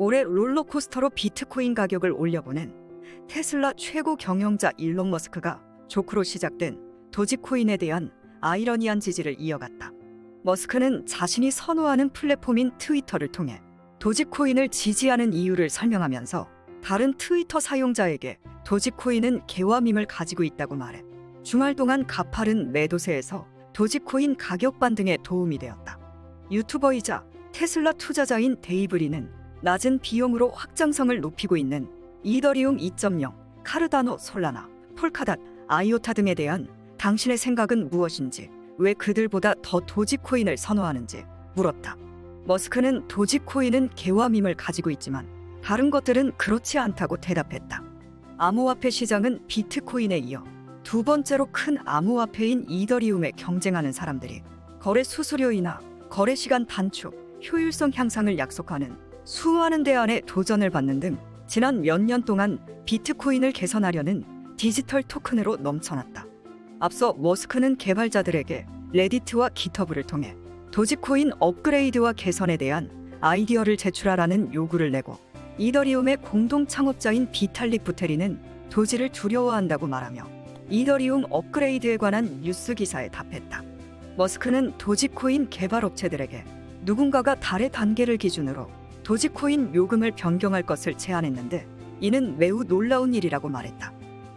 역대 롤러코스터로 비트코인 가격을 올려보낸 테슬라 최고 경영자 일론 머스크가 조크로 시작된 도지코인에 대한 아이러니한 지지를 이어갔다. 머스크는 자신이 선호하는 플랫폼인 트위터를 통해 도지코인을 지지하는 이유를 설명하면서 다른 트위터 사용자에게 도지코인은 개화밈을 가지고 있다고 말해 주말 동안 가파른 매도세에서 도지코인 가격 반등에 도움이 되었다. 유튜버이자 테슬라 투자자인 데이브리는 낮은 비용으로 확장성을 높이고 있는 이더리움 2.0, 카르다노 솔라나, 폴카닷, 아이오타 등에 대한 당신의 생각은 무엇인지, 왜 그들보다 더 도지코인을 선호하는지 물었다. 머스크는 도지코인은 개화밈을 가지고 있지만 다른 것들은 그렇지 않다고 대답했다. 암호화폐 시장은 비트코인에 이어 두 번째로 큰 암호화폐인 이더리움에 경쟁하는 사람들이 거래 수수료이나 거래 시간 단축, 효율성 향상을 약속하는 수많은 대안에 도전을 받는 등 지난 몇 년 동안 비트코인을 개선하려는 디지털 토큰으로 넘쳐났다. 앞서 머스크는 개발자들에게 레디트와 기터브를 통해 도지코인 업그레이드와 개선에 대한 아이디어를 제출하라는 요구를 내고 이더리움의 공동 창업자인 비탈릭 부테리는 도지를 두려워한다고 말하며 이더리움 업그레이드에 관한 뉴스 기사에 답했다. 머스크는 도지코인 개발 업체들에게 누군가가 달의 단계를 기준으로 도지코인 요금을 변경할 것을 제안했는데 이는 매우 놀라운 일이라고 말했다.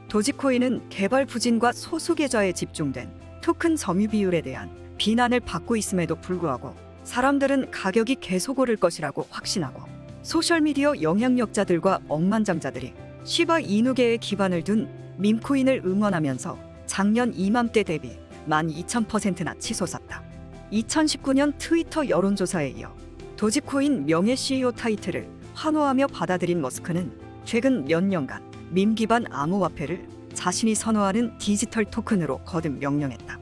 도지코인은 개발 부진과 소수 계좌에 집중된 토큰 점유 비율에 대한 비난을 받고 있음에도 불구하고 사람들은 가격이 계속 오를 것이라고 확신하고 소셜미디어 영향력자들과 억만장자들이 시바 이누계에 기반을 둔 밈코인을 응원하면서 작년 이맘때 대비 12,000%나 치솟았다. 2019년 트위터 여론조사에 이어 도지코인 명예 CEO 타이틀을 환호하며 받아들인 머스크는 최근 몇 년간 밈 기반 암호화폐를 자신이 선호하는 디지털 토큰으로 거듭 명령했다.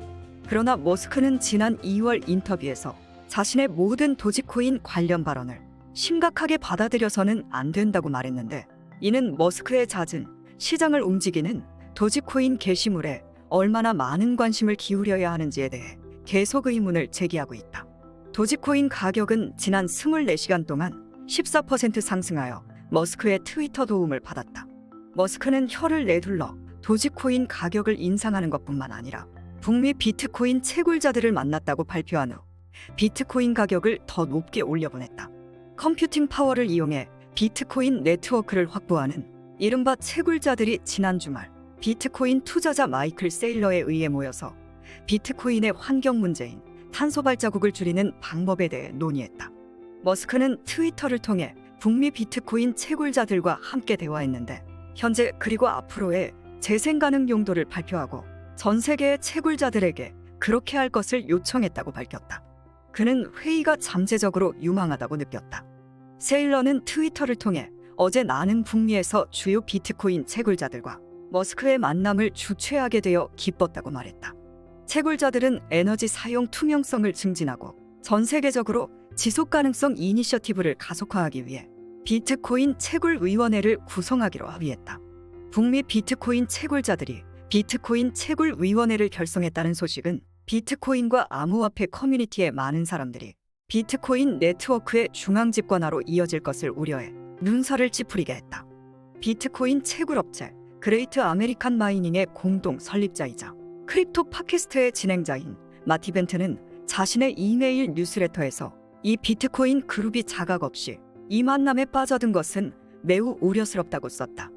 그러나 머스크는 지난 2월 인터뷰에서 자신의 모든 도지코인 관련 발언을 심각하게 받아들여서는 안 된다고 말했는데 이는 머스크의 잦은 시장을 움직이는 도지코인 게시물에 얼마나 많은 관심을 기울여야 하는지에 대해 계속 의문을 제기하고 있다. 도지코인 가격은 지난 24시간 동안 14% 상승하여 머스크의 트위터 도움을 받았다. 머스크는 혀를 내둘러 도지코인 가격을 인상하는 것뿐만 아니라 북미 비트코인 채굴자들을 만났다고 발표한 후 비트코인 가격을 더 높게 올려보냈다. 컴퓨팅 파워를 이용해 비트코인 네트워크를 확보하는 이른바 채굴자들이 지난 주말 비트코인 투자자 마이클 세일러에 의해 모여서 비트코인의 환경 문제인 탄소 발자국을 줄이는 방법에 대해 논의했다. 머스크는 트위터를 통해 북미 비트코인 채굴자들과 함께 대화했는데 현재 그리고 앞으로의 재생 가능 용도를 발표하고 전 세계의 채굴자들에게 그렇게 할 것을 요청했다고 밝혔다. 그는 회의가 잠재적으로 유망하다고 느꼈다. 세일러는 트위터를 통해 어제 나는 북미에서 주요 비트코인 채굴자들과 머스크의 만남을 주최하게 되어 기뻤다고 말했다. 채굴자들은 에너지 사용 투명성을 증진하고 전 세계적으로 지속 가능성 이니셔티브를 가속화하기 위해 비트코인 채굴 위원회를 구성하기로 합의했다. 북미 비트코인 채굴자들이 비트코인 채굴 위원회를 결성했다는 소식은 비트코인과 암호화폐 커뮤니티의 많은 사람들이 비트코인 네트워크의 중앙 집권화로 이어질 것을 우려해 눈살을 찌푸리게 했다. 비트코인 채굴업체 그레이트 아메리칸 마이닝의 공동 설립자이자 크립토 팟캐스트의 진행자인 마티 벤트는 자신의 이메일 뉴스레터에서 이 비트코인 그룹이 자각 없이 이 만남에 빠져든 것은 매우 우려스럽다고 썼다.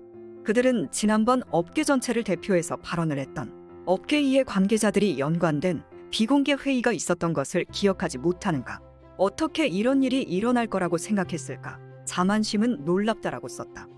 그들은 지난번 업계 전체를 대표해서 발언을 했던 업계 이해 관계자들이 연관된 비공개 회의가 있었던 것을 기억하지 못하는가? 어떻게 이런 일이 일어날 거라고 생각했을까? 자만심은 놀랍다라고 썼다.